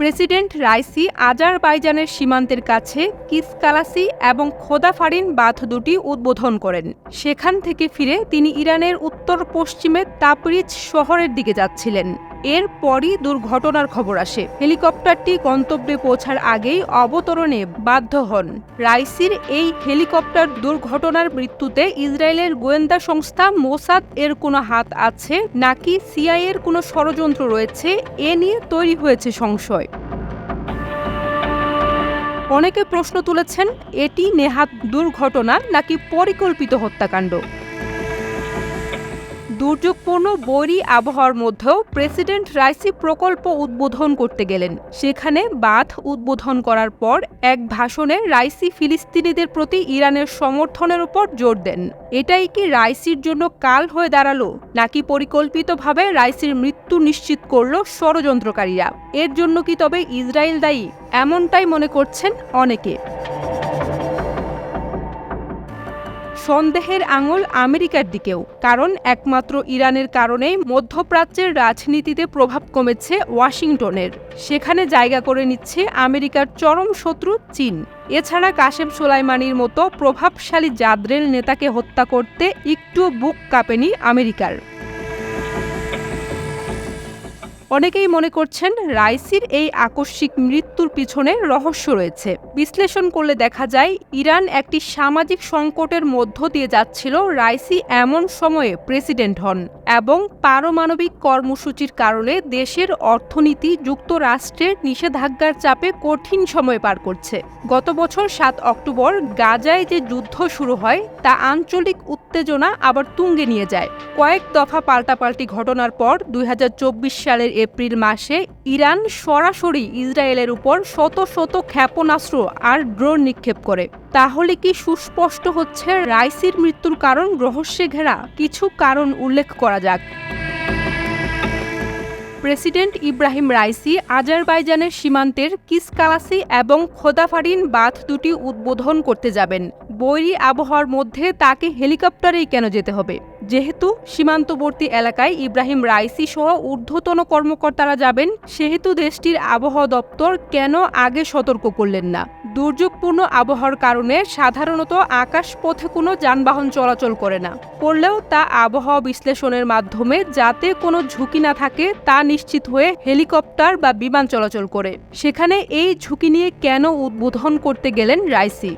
President Raisi আজারবাইজানের সীমান্তের কাছে কিসকালাসি এবং খোদাফারিন বাঁধ দুটি উদ্বোধন করেন। সেখান থেকে ফিরে তিনি ইরানের উত্তর পশ্চিমে তাপরিজ শহরের দিকে যাচ্ছিলেন। এরপরই দুর্ঘটনার খবর আসে। হেলিকপ্টারটি গন্তব্যে পৌঁছার আগেই অবতরণে বাধ্য হন। রাইসির এই হেলিকপ্টার দুর্ঘটনার মৃত্যুতে ইসরায়েলের গোয়েন্দা সংস্থা মোসাদ এর কোনো হাত আছে নাকি সিআই এর কোনো ষড়যন্ত্র রয়েছে, এ নিয়ে তৈরি হয়েছে সংশয়। অনেকে প্রশ্ন তুলেছেন, এটি নেহাত দুর্ঘটনা নাকি পরিকল্পিত হত্যাকাণ্ড? দুর্যোগপূর্ণ বৈরী আবহাওয়ার মধ্যেও প্রেসিডেন্ট রাইসি প্রকল্প উদ্বোধন করতে গেলেন। সেখানে বাঁধ উদ্বোধন করার পর এক ভাষণে রাইসি ফিলিস্তিনিদের প্রতি ইরানের সমর্থনের উপর জোর দেন। এটাই কি রাইসির জন্য কাল হয়ে দাঁড়াল, নাকি পরিকল্পিতভাবে রাইসির মৃত্যু নিশ্চিত করল ষড়যন্ত্রকারীরা? এর জন্য কি তবে ইসরায়েল দায়ী? এমনটাই মনে করছেন অনেকে। সন্দেহের আঙুল আমেরিকার দিকেও, কারণ একমাত্র ইরানের কারণেই মধ্যপ্রাচ্যের রাজনীতিতে প্রভাব কমেছে ওয়াশিংটনের। সেখানে জায়গা করে নিচ্ছে আমেরিকার চরম শত্রু চীন। এছাড়া কাশেম সোলাইমানির মতো প্রভাবশালী জাদ্রেল নেতাকে হত্যা করতে একটু বুক কাঁপেনি আমেরিকার। অনেকেই মনে করছেন রাইসির এই আকস্মিক মৃত্যুর পিছনে রহস্য রয়েছে। বিশ্লেষণ করলে দেখা যায়, ইরান একটি সামাজিক সংকটের মধ্য দিয়ে যাচ্ছিল রাইসি এমন সময়ে প্রেসিডেন্ট হন এবং পারমাণবিক কর্মসূচির কারণে দেশের অর্থনীতি যুক্তরাষ্ট্রের নিষেধাজ্ঞার চাপে কঠিন সময় পার করছে। গত বছর সাত অক্টোবর গাজায় যে যুদ্ধ শুরু হয়, তা আঞ্চলিক উত্তেজনা আবার তুঙ্গে নিয়ে যায়। কয়েক দফা পাল্টাপাল্টি ঘটনার পর দুই হাজার চব্বিশ সালের এপ্রিল মাসে ইরান সরাসরি ইসরায়েলের উপর শত শত ক্ষেপণাস্ত্র আর ড্রোন নিক্ষেপ করে। তাহলে কি সুস্পষ্ট হচ্ছে রাইসির মৃত্যুর কারণ রহস্যে ঘেরা? কিছু কারণ উল্লেখ করা যাক। প্রেসিডেন্ট ইব্রাহিম রাইসি আজারবাইজানের সীমান্তের কিসকালাসি এবং খোদাফারিন বাঁধ দুটি উদ্বোধন করতে যাবেন। বৈরী আবহাওয়ার মধ্যে তাকে হেলিকপ্টারেই কেন যেতে হবে? যেহেতু সীমান্তবর্তী এলাকায় ইব্রাহিম রাইসি সহ ঊর্ধ্বতন কর্মকর্তারা যাবেন, সেহেতু দেশটির আবহাওয়া দপ্তর কেন আগে সতর্ক করলেন না? দুর্যোগপূর্ণ আবহাওয়ার কারণে সাধারণত আকাশপথে কোনো যানবাহন চলাচল করে না। করলেও তা আবহাওয়া বিশ্লেষণের মাধ্যমে যাতে কোনো ঝুঁকি না থাকে, তা নিশ্চিত হয়ে হেলিকপ্টার বা বিমান চলাচল করে। সেখানে এই ঝুঁকি নিয়ে কেন উদ্বোধন করতে গেলেন রাইসি?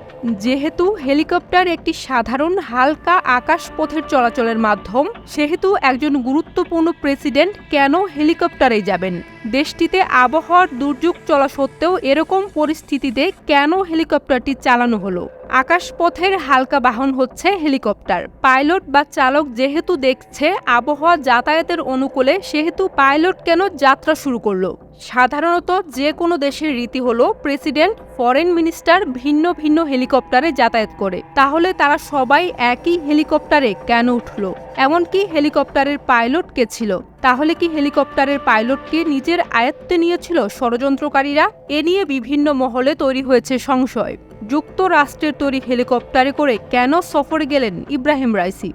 যেহেতু হেলিকপ্টার একটি সাধারণ হালকা আকাশপথের চলাচলের মাধ্যম সেহেতু একজন গুরুত্বপূর্ণ প্রেসিডেন্ট কেন হেলিকপ্টারে যাবেন? দেশটিতে আবহাওয়ার দুর্যোগ চলা সত্ত্বেও এরকম পরিস্থিতিতে কেন হেলিকপ্টারটি চালানো হলো? আকাশপথের হালকা বাহন হচ্ছে হেলিকপ্টার। পাইলট বা চালক যেহেতু দেখছে আবহাওয়া যাতায়াতের অনুকূলে, সেহেতু পাইলট কেন যাত্রা শুরু করল? সাধারণত যে কোনো দেশের রীতি হলো, প্রেসিডেন্ট, ফরেন মিনিস্টার ভিন্ন ভিন্ন হেলিকপ্টারে যাতায়াত করে। তাহলে তারা সবাই একই হেলিকপ্টারে কেন উঠল? এমনকি হেলিকপ্টারের পাইলট কে ছিল? তাহলে কি হেলিকপ্টারের পাইলটকে নিজের আয়ত্তে নিয়েছিল ষড়যন্ত্রকারীরা? এ নিয়ে বিভিন্ন মহলে তৈরি হয়েছে সংশয়। যুক্তরাষ্ট্রের তৈরি হেলিকপ্টারে করে কেন সফরে গেলেন ইব্রাহিম রাইসি?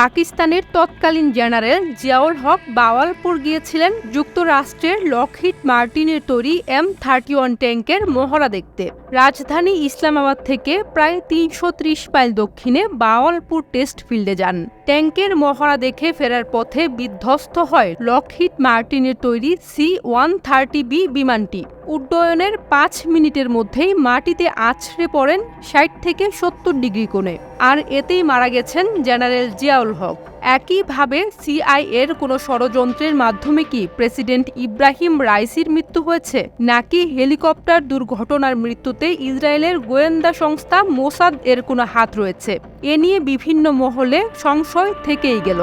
পাকিস্তানের তৎকালীন জেনারেল জিয়াউল হক বাওয়ালপুর গিয়েছিলেন যুক্তরাষ্ট্রের লকহিট মার্টিনের তৈরি এম থার্টি ওয়ান ট্যাঙ্কের মহড়া দেখতে। রাজধানী ইসলামাবাদ থেকে প্রায় তিনশো ত্রিশ মাইল দক্ষিণে বাওয়ালপুর টেস্ট ফিল্ডে যান। ট্যাঙ্কের মহড়া দেখে ফেরার পথে বিধ্বস্ত হয় লকহিট মার্টিনের তৈরি সি ওয়ান থার্টি বি বিমানটি। উড্ডয়নের পাঁচ মিনিটের মধ্যেই মাটিতে আছড়ে পড়েন ষাট থেকে সত্তর ডিগ্রি কোণে। আর এতেই মারা গেছেন জেনারেল জিয়াউল হক। একইভাবে সিআইএর কোনো ষড়যন্ত্রের মাধ্যমে কি প্রেসিডেন্ট ইব্রাহিম রাইসির মৃত্যু হয়েছে, নাকি হেলিকপ্টার দুর্ঘটনার মৃত্যুতে ইসরায়েলের গোয়েন্দা সংস্থা মোসাদ এর কোনো হাত রয়েছে? এ নিয়ে বিভিন্ন মহলে সংশয় থেকেই গেল।